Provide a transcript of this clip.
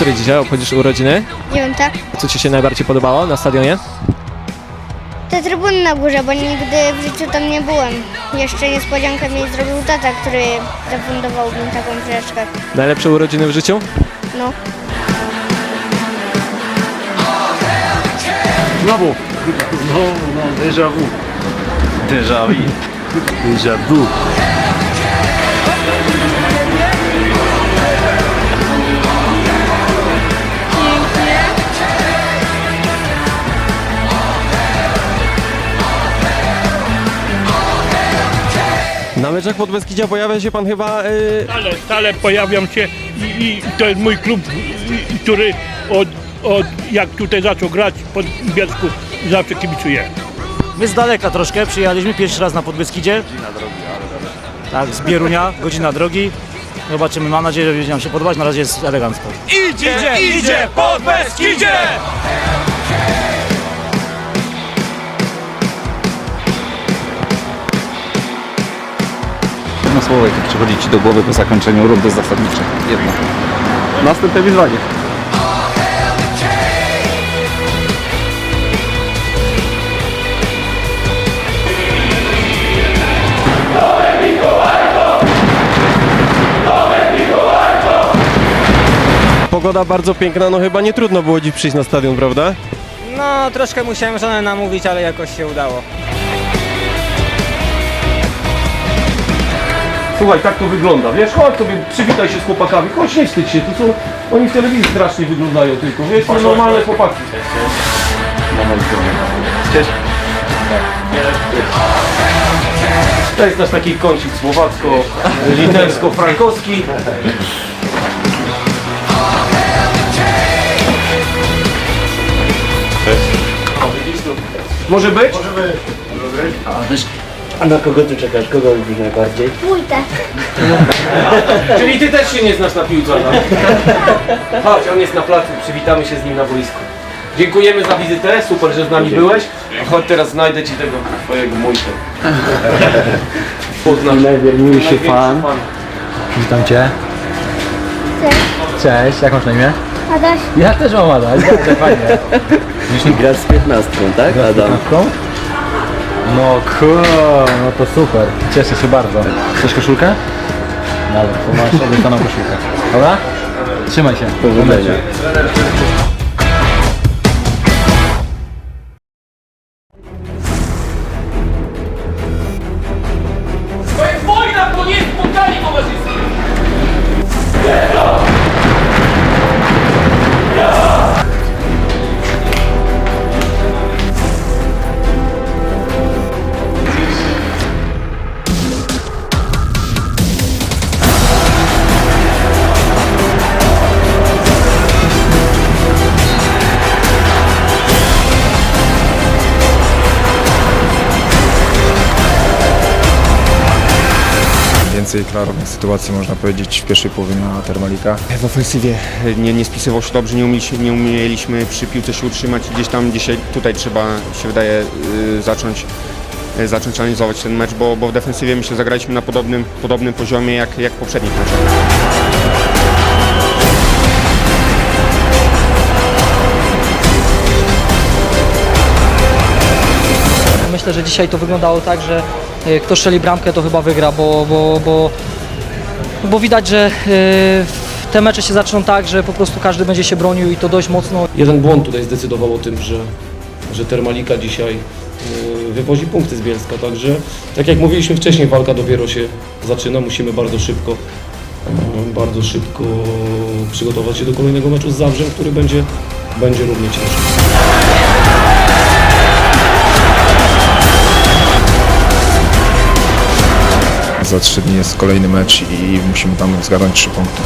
Który dzisiaj obchodzisz urodziny? Dziewiąta. Co Ci się najbardziej podobało na stadionie? Te trybuny na górze, bo nigdy w życiu tam nie byłem. Jeszcze niespodziankę mi zrobił tata, który zafundował mi taką przejażdżkę. Najlepsze urodziny w życiu? No. Znowu! Znowu, no, déjà vu. Déjà vu. Déjà vu. Na meczach Podbeskidzia pojawia się Pan chyba... Yy... Stale, stale pojawiam się i, i to jest mój klub, i, który od, od jak tutaj zaczął grać pod Bielsku zawsze kibicuję. My z daleka troszkę przyjechaliśmy pierwszy raz na Podbeskidzie. Godzina drogi, ale Tak, z Bierunia, godzina drogi. Zobaczymy, mam nadzieję, że będzie nam się podobać, na razie jest elegancko. Idzie, idzie, Podbeskidzie! Jedno słowo, jakie przychodzi Ci do głowy po zakończeniu rundy zasadniczej. Jedno. Następne wyzwanie. Pogoda bardzo piękna, no chyba nie trudno było dziś przyjść na stadion, prawda? No, troszkę musiałem żonę namówić, ale jakoś się udało. Słuchaj, tak to wygląda, wiesz, chodź sobie, przywitaj się z chłopakami, chodź, nie wstydź się, to są, oni w telewizji strasznie wyglądają tylko, wiesz, to normalne chłopaki. Cześć. To jest nasz taki kącik słowacko-litewsko-frankowski. Może być? A na kogo ty czekasz? Kogo lubisz najbardziej? Pójdę. Czyli ty też się nie znasz na piłce, no? Chodź, on jest na placu, przywitamy się z nim na boisku. Dziękujemy za wizytę, super, że z nami byłeś. A chodź teraz znajdę ci tego twojego mujka. Poznasz. Najwierniejszy Największy fan. Witam Cię. Cześć. Cześć, jak masz na imię? Adaś. Ja też mam Adaś, bardzo fajnie. Grasz z piętnastką, tak Adam? Piątką? No cool, no to super. Cieszę się bardzo. Chcesz koszulkę? Dobra, to masz obiecaną koszulkę. Dobra? Trzymaj się. Powodzenia. To Więcej klarownych sytuacji można powiedzieć w pierwszej połowie na Termalika. W ofensywie nie, nie spisywał się dobrze, nie umieliśmy, nie umieliśmy przy piłce się utrzymać. Gdzieś tam dzisiaj tutaj trzeba się wydaje y, zacząć, y, zacząć analizować ten mecz, bo, bo w defensywie myślę zagraliśmy na podobnym, podobnym poziomie jak, jak w poprzednich meczach. Myślę, że dzisiaj to wyglądało tak, że e, kto strzeli bramkę, to chyba wygra, bo, bo, bo, bo widać, że e, te mecze się zaczną tak, że po prostu każdy będzie się bronił i to dość mocno. Jeden błąd tutaj zdecydował o tym, że, że Termalika dzisiaj y, wywozi punkty z Bielska, także tak jak mówiliśmy wcześniej, walka dopiero się zaczyna, musimy bardzo szybko bardzo szybko przygotować się do kolejnego meczu z Zawrzem, który będzie, będzie równie ciężki. za trzy dni jest kolejny mecz i musimy tam zgarnąć trzy punkty.